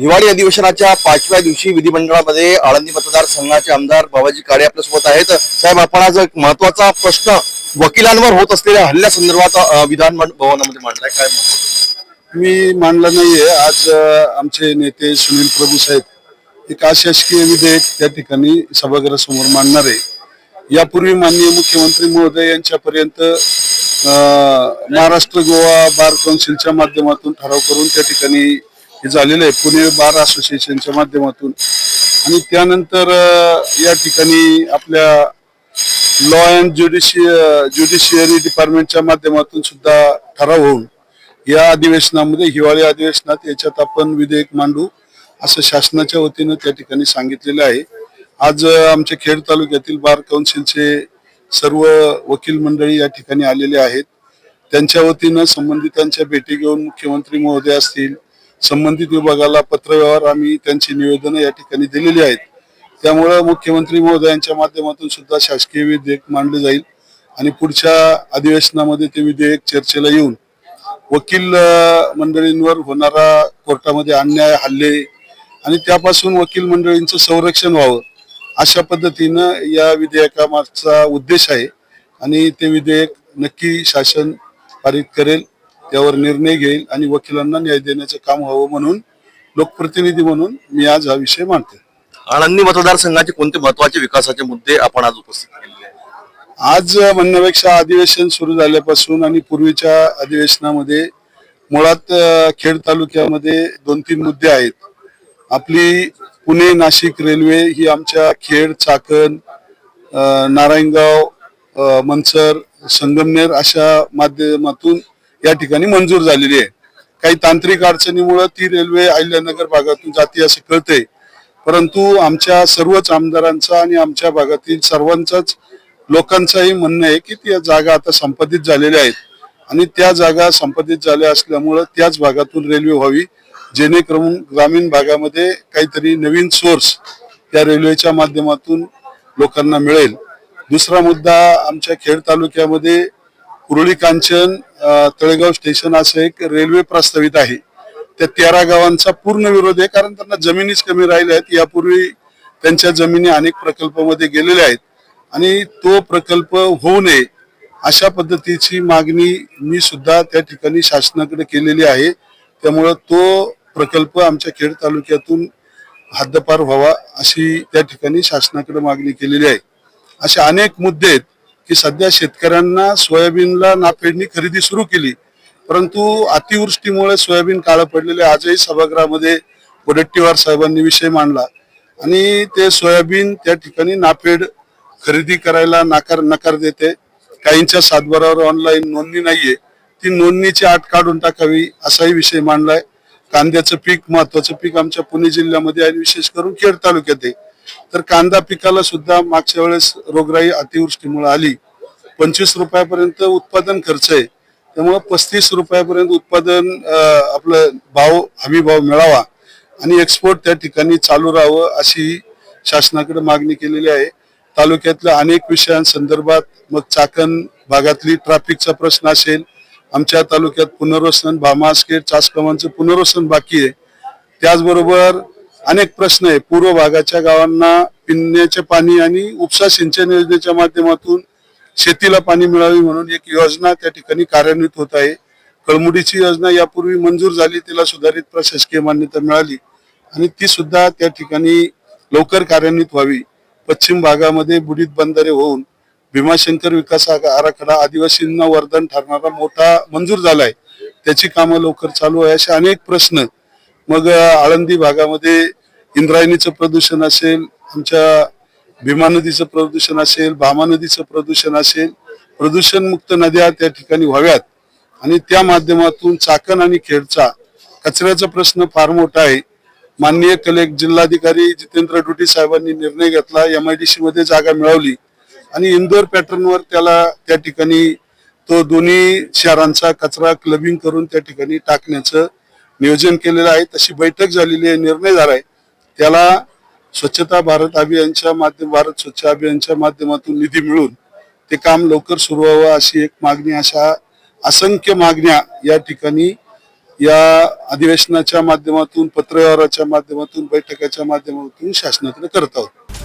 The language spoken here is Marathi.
हिवाळी अधिवेशनाच्या पाचव्या दिवशी विधिमंडळामध्ये आळंदी मतदारसंघाचे आमदार बाबाजी काळे आपल्यासोबत आहेत. साहेब आपण आज एक महत्त्वाचा प्रश्न वकिलांवर होत असलेल्या हल्ल्यासंदर्भात विधान भवनामध्ये मांडलाय. काय मी मांडला नाहीये. आज आमचे नेते सुनील प्रभू साहेब एक अशासकीय विधेयक त्या ठिकाणी सभागृहासमोर मांडणार आहे. यापूर्वी माननीय मुख्यमंत्री महोदय यांच्यापर्यंत महाराष्ट्र गोवा बार काउन्सिलच्या माध्यमातून ठराव करून त्या ठिकाणी हे झालेलं आहे. पुणे बार असोसिएशनच्या माध्यमातून. आणि त्यानंतर या ठिकाणी आपल्या लॉ अँड ज्युडिशिय ज्युडिशियरी डिपार्टमेंटच्या माध्यमातून सुद्धा ठराव होऊन या अधिवेशनामध्ये हिवाळी अधिवेशनात याच्यात आपण विधेयक मांडू असं शासनाच्या वतीनं त्या ठिकाणी सांगितलेलं आहे. आज आमच्या खेड तालुक्यातील बार काउन्सिलचे सर्व वकील मंडळी या ठिकाणी आलेले आहेत. त्यांच्या वतीनं संबंधितांच्या भेटी घेऊन मुख्यमंत्री महोदय असतील संबंधित विभागाला पत्रव्यवहार आम्ही त्यांची निवेदनं या ठिकाणी दिलेली आहेत. त्यामुळं मुख्यमंत्री महोदयांच्या माध्यमातून सुद्धा शासकीय विधेयक मांडले जाईल आणि पुढच्या अधिवेशनामध्ये ते विधेयक चर्चेला येऊन वकील मंडळींवर होणारा कोर्टामध्ये अन्याय हल्ले आणि त्यापासून वकील मंडळींचं संरक्षण व्हावं अशा पद्धतीनं या विधेयकामागचा उद्देश आहे आणि ते विधेयक नक्की शासन पारित करेल. त्यावर निर्णय घेईल आणि वकिलांना न्याय देण्याचं काम व्हावं म्हणून लोकप्रतिनिधी म्हणून मी आज हा विषय मांडतो आळंदी मतदारसंघाचे कोणते महत्त्वाचे विकासाचे मुद्दे आपण आज उपस्थित केलेले आहेत? आज म्हणण्यापेक्षा अधिवेशन सुरू झाल्यापासून आणि पूर्वीच्या अधिवेशनामध्ये मुळात अ, खेड तालुक्यामध्ये दोन तीन मुद्दे आहेत. आपली पुणे नाशिक रेल्वे ही आमच्या खेड चाकण अ, नारायणगाव अ, मनसर संगमनेर अशा माध्यमातून या ठिकाणी मंजूर झालेली आहे. काही तांत्रिक अडचणीमुळे ती रेल्वे अहिल्यानगर भागातून जाते असं कळते. परंतु आमच्या सर्वच आमदारांचा आणि आमच्या भागातील सर्वांचाच लोकांचंही म्हणणं आहे की त्या जागा आता संपादित झालेल्या आहेत. आणि त्या जागा संपादित झाल्या असल्यामुळं त्याच भागातून रेल्वे व्हावी जेणेकरून ग्रामीण भागामध्ये काहीतरी नवीन सोर्स त्या रेल्वेच्या माध्यमातून लोकांना मिळेल. दुसरा मुद्दा आमच्या खेड तालुक्यामध्ये कुरळी कांचन तळेगाव स्टेशन असं एक रेल्वे प्रस्तावित आहे. त्या तेरा गावांचा पूर्ण विरोध आहे कारण त्यांना जमिनीच कमी राहिल्या आहेत. यापूर्वी त्यांच्या जमिनी अनेक प्रकल्पामध्ये गेलेल्या आहेत. आणि तो प्रकल्प होऊ नये अशा पद्धतीची मागणी मी सुद्धा त्या ठिकाणी शासनाकडे केलेली आहे. त्यामुळं तो प्रकल्प आमच्या खेड तालुक्यातून हद्दपार व्हावा अशी त्या ठिकाणी शासनाकडे मागणी केलेली आहे. असे अनेक मुद्दे आहेत. की सध्या शेतकऱ्यांना सोयाबीनला नापेडणी खरेदी सुरू केली. परंतु अतिवृष्टीमुळे सोयाबीन काळं पडलेले आजही सभागृहामध्ये वडेट्टीवार साहेबांनी विषय मांडला. आणि ते सोयाबीन त्या ठिकाणी नापेड खरेदी करायला नाकार नकार देते. काहींच्या सातबारावर ऑनलाईन नोंदणी नाहीये. ती नोंदणीची आट काढून टाकावी असाही विषय मांडलाय. कांद्याचं पीक महत्वाचं पीक आमच्या पुणे जिल्ह्यामध्ये आणि विशेष करून खेड तालुक्यात आहे. तर कांदा पिकाला सुद्धा मागच्या वेळेस रोगराई अतिवृष्टीमुळे आली. पंचवीस रुपयापर्यंत उत्पादन खर्च आहे. त्यामुळे पस्तीस रुपयापर्यंत उत्पादन आपलं भाव हमी भाव मिळावा आणि एक्सपोर्ट त्या ठिकाणी चालू राहावं अशी शासनाकडे मागणी केलेली आहे. तालुक्यातल्या अनेक विषयांसंदर्भात मग चाकण भागातली ट्रॅफिकचा प्रश्न असेल आमच्या तालुक्यात पुनर्वसन भामास्केट चासकमांचं पुनर्वसन बाकी आहे. त्याचबरोबर अनेक प्रश्न आहे. पूर्व भागाच्या गावांना पिण्याचे पाणी आणि उपसा सिंचन योजनेच्या माध्यमातून शेतीला पाणी मिळावे म्हणून एक योजना त्या ठिकाणी कार्यान्वित होत आहे. कळमुडीची योजना यापूर्वी मंजूर झाली तिला सुधारित प्रशासकीय मान्यता मिळाली आणि ती सुद्धा त्या ठिकाणी लवकर कार्यान्वित व्हावी. पश्चिम भागामध्ये बुडीत बंदरे होऊन भीमाशंकर विकास आराखडा आदिवासींना वरदान ठरणारा मोठा मंजूर झालाय. त्याची कामं लवकर चालू आहे असे अनेक प्रश्न मग आळंदी भागामध्ये इंद्रायणीचं प्रदूषण असेल आमच्या भीमा नदीचं प्रदूषण असेल भामा नदीचं प्रदूषण असेल प्रदूषण मुक्त नद्या त्या ठिकाणी व्हाव्यात. आणि त्या माध्यमातून चाकण आणि खेडचा कचऱ्याचा प्रश्न फार मोठा आहे. माननीय कलेक्ट जिल्हाधिकारी जितेंद्र डुटी साहेबांनी निर्णय घेतला एम आय डी मध्ये जागा मिळवली. आणि इंदोर पॅटर्नवर त्याला त्या ठिकाणी तो दोन्ही शहरांचा कचरा क्लबिंग करून त्या ठिकाणी टाकण्याचं नियोजन केलेलं आहे तशी बैठक झालेली आहे निर्णय आहे. त्याला स्वच्छता भारत अभियानच्या माध्यम भारत स्वच्छ अभियानच्या माध्यमातून निधी मिळून ते काम लवकर सुरू व्हावं अशी एक मागणी अशा असंख्य मागण्या या ठिकाणी या अधिवेशनाच्या माध्यमातून पत्रव्यवहाराच्या माध्यमातून बैठकाच्या माध्यमातून शासनाकडे करत आहोत.